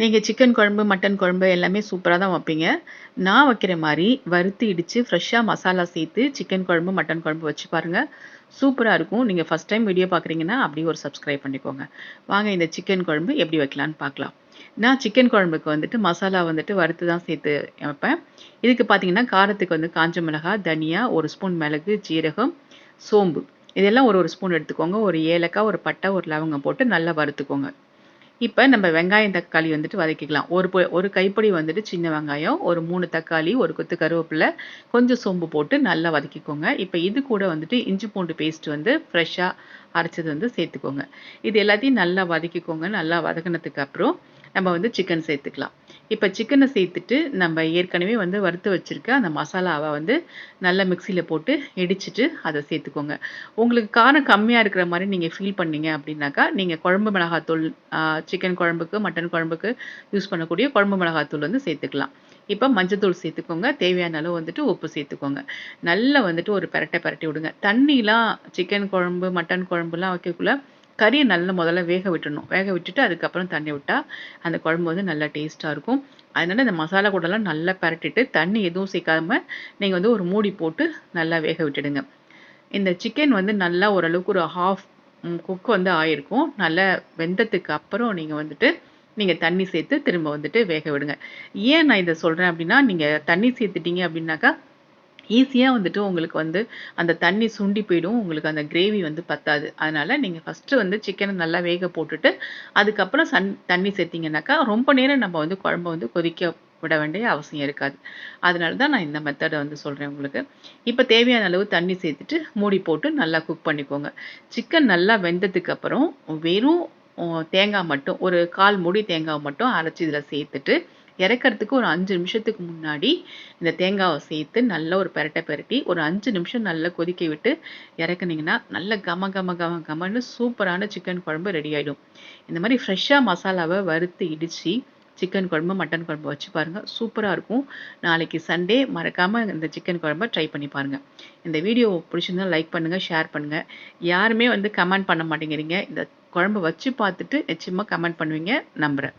நீங்கள் சிக்கன் குழம்பு மட்டன் குழம்பு எல்லாமே சூப்பராக தான் வைப்பீங்க. நான் வைக்கிற மாதிரி வறுத்து இடித்து ஃப்ரெஷ்ஷாக மசாலா சேர்த்து சிக்கன் குழம்பு மட்டன் குழம்பு வச்சு பாருங்கள் சூப்பராக இருக்கும். நீங்கள் ஃபஸ்ட் டைம் வீடியோ பார்க்குறீங்கன்னா அப்படியே ஒரு சப்ஸ்கிரைப் பண்ணிக்கோங்க. வாங்க இந்த சிக்கன் குழம்பு எப்படி வைக்கலான்னு பார்க்கலாம் நான் சிக்கன் குழம்புக்கு வந்துட்டு மசாலா வந்துட்டு வறுத்து தான் சேர்த்து வைப்பேன். இதுக்கு பார்த்தீங்கன்னா காரத்துக்கு வந்து காஞ்ச மிளகாய் தனியா ஒரு ஸ்பூன் மிளகு ஜீரகம் சோம்பு. இதெல்லாம் ஒரு ஒரு ஸ்பூன் எடுத்துக்கோங்க. ஒரு ஏலக்காய் ஒரு பட்டை ஒரு லவங்கம் போட்டு நல்லா வறுத்துக்கோங்க. இப்போ நம்ம வெங்காயம் தக்காளி வந்துட்டு வதக்கிக்கலாம். ஒரு ஒரு கைப்பொடி வந்துட்டு சின்ன வெங்காயம் ஒரு மூணு தக்காளி ஒரு கொத்து கருவேப்பிலை கொஞ்சம் சோம்பு போட்டு நல்லா வதக்கிக்கோங்க. இப்போ இது கூட வந்துட்டு இஞ்சி பூண்டு பேஸ்ட் வந்து ஃப்ரெஷ்ஷாக அரைச்சது வந்து சேர்த்துக்கோங்க. இது எல்லாத்தையும் நல்லா வதக்கிக்கோங்க. நல்லா வதக்கினதுக்கு அப்புறம் நம்ம வந்து சிக்கன் சேர்த்துக்கலாம். இப்போ சிக்கனை சேர்த்துட்டு நம்ம ஏற்கனவே வந்து வறுத்து வச்சுருக்க அந்த மசாலாவை வந்து நல்லா மிக்சியில் போட்டு இடிச்சிட்டு அதை சேர்த்துக்கோங்க. உங்களுக்கு காரம் கம்மியாக இருக்கிற மாதிரி நீங்கள் ஃபீல் பண்ணீங்க அப்படின்னாக்கா நீங்கள் குழம்பு மிளகாத்தூள் சிக்கன் குழம்புக்கு மட்டன் குழம்புக்கு யூஸ் பண்ணக்கூடிய குழம்பு மிளகாத்தூள் வந்து சேர்த்துக்கலாம். இப்போ மஞ்சத்தூள் சேர்த்துக்கோங்க. தேவையான அளவு வந்துட்டு உப்பு சேர்த்துக்கோங்க. நல்லா வந்துட்டு ஒரு பெரட்டை பெரட்டி விடுங்க. தண்ணிலாம் சிக்கன் குழம்பு மட்டன் குழம்புலாம் வைக்கக்குள்ள கறியை நல்லா முதல்ல வேக விட்டுடணும் வேக விட்டுட்டு அதுக்கப்புறம் தண்ணி விட்டால் அந்த குழம்பு வந்து நல்லா டேஸ்ட்டாக இருக்கும். அதனால் இந்த மசாலா கூடலாம் நல்லா பரட்டிட்டு தண்ணி எதுவும் சேர்க்காம நீங்கள் வந்து ஒரு மூடி போட்டு நல்லா வேக விட்டுடுங்க. இந்த சிக்கன் வந்து நல்லா ஓரளவுக்கு ஒரு ஹாஃப் குக் வந்து ஆயிருக்கும். நல்லா வெந்ததுக்கு அப்புறம் நீங்கள் வந்துட்டு நீங்கள் தண்ணி சேர்த்து திரும்ப வந்துட்டு வேக விடுங்க. ஏன் நான் இதை சொல்கிறேன் அப்படின்னா நீங்கள் தண்ணி சேர்த்துட்டீங்க அப்படின்னாக்கா ஈஸியாக வந்துட்டு உங்களுக்கு வந்து அந்த தண்ணி சுண்டி போயிடும். உங்களுக்கு அந்த கிரேவி வந்து பத்தாது. அதனால் நீங்கள் ஃபஸ்ட்டு வந்து சிக்கனை நல்லா வேக போட்டுட்டு அதுக்கப்புறம் சன் தண்ணி சேர்த்திங்கனாக்கா ரொம்ப நேரம் நம்ம வந்து குழம்பு வந்து கொதிக்க விட வேண்டிய அவசியம் இருக்காது. அதனால தான் நான் இந்த மெத்தடை வந்து சொல்கிறேன் உங்களுக்கு. இப்போ தேவையான அளவு தண்ணி சேர்த்துட்டு மூடி போட்டு நல்லா குக் பண்ணிக்கோங்க. சிக்கன் நல்லா வெந்ததுக்கு அப்புறம் வெறும் தேங்காய் மட்டும் ஒரு கால் மூடி தேங்காய் மட்டும் அரைச்சி இதில் சேர்த்துட்டு இறக்கிறதுக்கு ஒரு அஞ்சு நிமிஷத்துக்கு முன்னாடி இந்த தேங்காவை சேர்த்து நல்லா ஒரு பெரட்டை பெரட்டி ஒரு அஞ்சு நிமிஷம் நல்லா கொதிக்க விட்டு இறக்குனீங்கன்னா நல்ல கம கம கம கமன்னு சூப்பரான சிக்கன் குழம்பு ரெடி ஆகிடும் இந்த மாதிரி ஃப்ரெஷ்ஷாக மசாலாவை வறுத்து இடித்து சிக்கன் குழம்பு மட்டன் குழம்பு வச்சு பாருங்கள் சூப்பராக இருக்கும். நாளைக்கு சண்டே மறக்காமல் இந்த சிக்கன் குழம்பை ட்ரை பண்ணி பாருங்கள் இந்த வீடியோ பிடிச்சிருந்தா லைக் பண்ணுங்கள் ஷேர் பண்ணுங்கள் யாருமே வந்து கமெண்ட் பண்ண மாட்டேங்கிறீங்க. இந்த குழம்பு வச்சு பார்த்துட்டு நிச்சயமாக கமெண்ட் பண்ணுவீங்க. நம்புகிறேன்